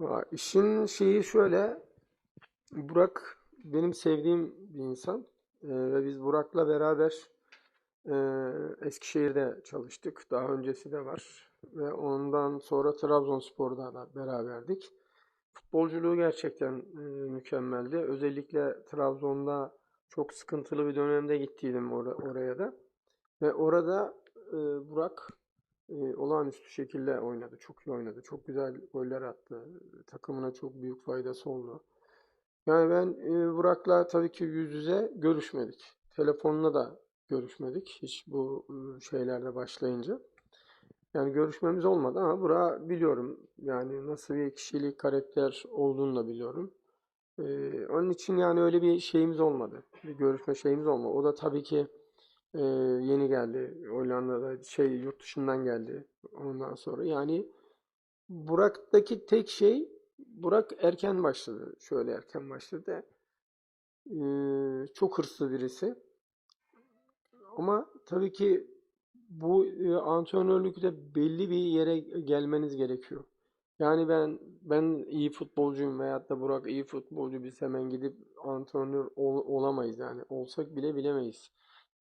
Va- İşin şeyi şöyle, Burak benim sevdiğim bir insan Ee, ve biz Burak'la beraber e, Eskişehir'de çalıştık. Daha öncesi de var ve ondan sonra Trabzonspor'da da beraberdik. Futbolculuğu gerçekten e, mükemmeldi. Özellikle Trabzon'da çok sıkıntılı bir dönemde gittiydim or- oraya da ve orada e, Burak e, olağanüstü şekilde oynadı. Çok iyi oynadı. Çok güzel goller attı. Takımına çok büyük faydası oldu. Yani ben e, Burak'la tabii ki yüz yüze görüşmedik. Telefonla da görüşmedik. Hiç bu e, şeylerde başlayınca. Yani görüşmemiz olmadı ama Burak'ı biliyorum. Yani nasıl bir kişilik, karakter olduğunu da biliyorum. E, onun için yani öyle bir şeyimiz olmadı. Bir görüşme şeyimiz olmadı. O da tabii ki e, yeni geldi. Hollanda'da şey yurt dışından geldi. Ondan sonra yani Burak'taki tek şey Burak erken başladı. Şöyle erken başladı. Ee, çok hırslı birisi. Ama tabii ki bu e, antrenörlükte belli bir yere gelmeniz gerekiyor. Yani ben ben iyi futbolcuyum veyahut da Burak iyi futbolcu biz hemen gidip antrenör ol- olamayız yani. Olsak bile bilemeyiz.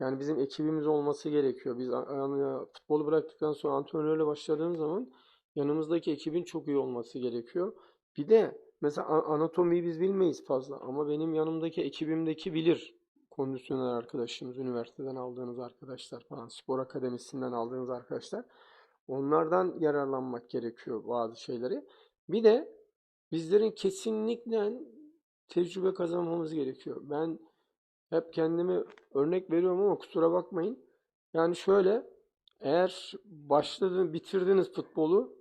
Yani bizim ekibimiz olması gerekiyor. Biz yani futbolu bıraktıktan sonra antrenörle başladığımız zaman yanımızdaki ekibin çok iyi olması gerekiyor. Bir de mesela anatomiyi biz bilmeyiz fazla ama benim yanımdaki ekibimdeki bilir. Kondisyoner arkadaşımız, üniversiteden aldığınız arkadaşlar falan, spor akademisinden aldığınız arkadaşlar. Onlardan yararlanmak gerekiyor bazı şeyleri. Bir de bizlerin kesinlikle tecrübe kazanmamız gerekiyor. Ben hep kendime örnek veriyorum ama kusura bakmayın. Yani şöyle, eğer başladınız, bitirdiniz futbolu,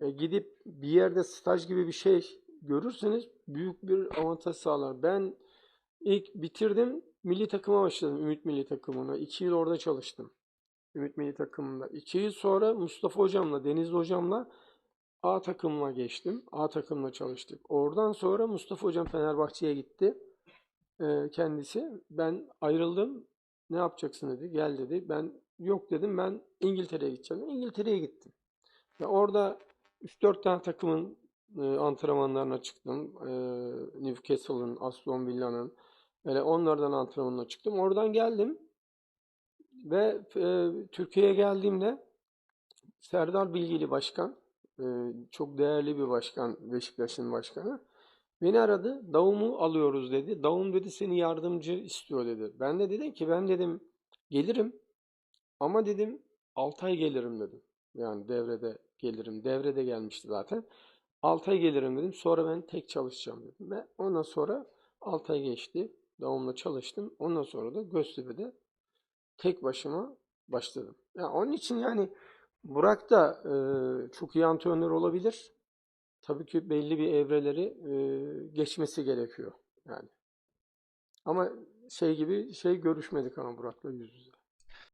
e, gidip bir yerde staj gibi bir şey görürseniz büyük bir avantaj sağlar. Ben ilk bitirdim, milli takıma başladım, Ümit Milli Takımına. İki yıl orada çalıştım. Ümit Milli Takımında. İki yıl sonra Mustafa Hocam'la, Denizli Hocam'la A takımına geçtim. A takımla çalıştık. Oradan sonra Mustafa Hocam Fenerbahçe'ye gitti. Kendisi. Ben ayrıldım. Ne yapacaksın dedi. Gel dedi. Ben yok dedim. Ben İngiltere'ye gideceğim. İngiltere'ye gittim. Ve orada 3-4 tane takımın antrenmanlarına çıktım. E, Newcastle'ın, Aston Villa'nın. Böyle onlardan antrenmanına çıktım. Oradan geldim. Ve e, Türkiye'ye geldiğimde Serdar Bilgili başkan, e, çok değerli bir başkan, Beşiktaş'ın başkanı. Beni aradı, Davum'u alıyoruz dedi. Davum dedi seni yardımcı istiyor dedi. Ben de dedim ki ben dedim gelirim ama dedim 6 ay gelirim dedim. Yani devrede gelirim. Devrede gelmişti zaten. 6 ay gelirim dedim. Sonra ben tek çalışacağım dedim. Ve ondan sonra 6 ay geçti. Davum'la çalıştım. Ondan sonra da Göztepe'de tek başıma başladım. Ya onun için yani Burak da e, çok iyi antrenör olabilir. Tabii ki belli bir evreleri e, geçmesi gerekiyor yani. Ama şey gibi şey görüşmedik ama Burak'la yüz yüze.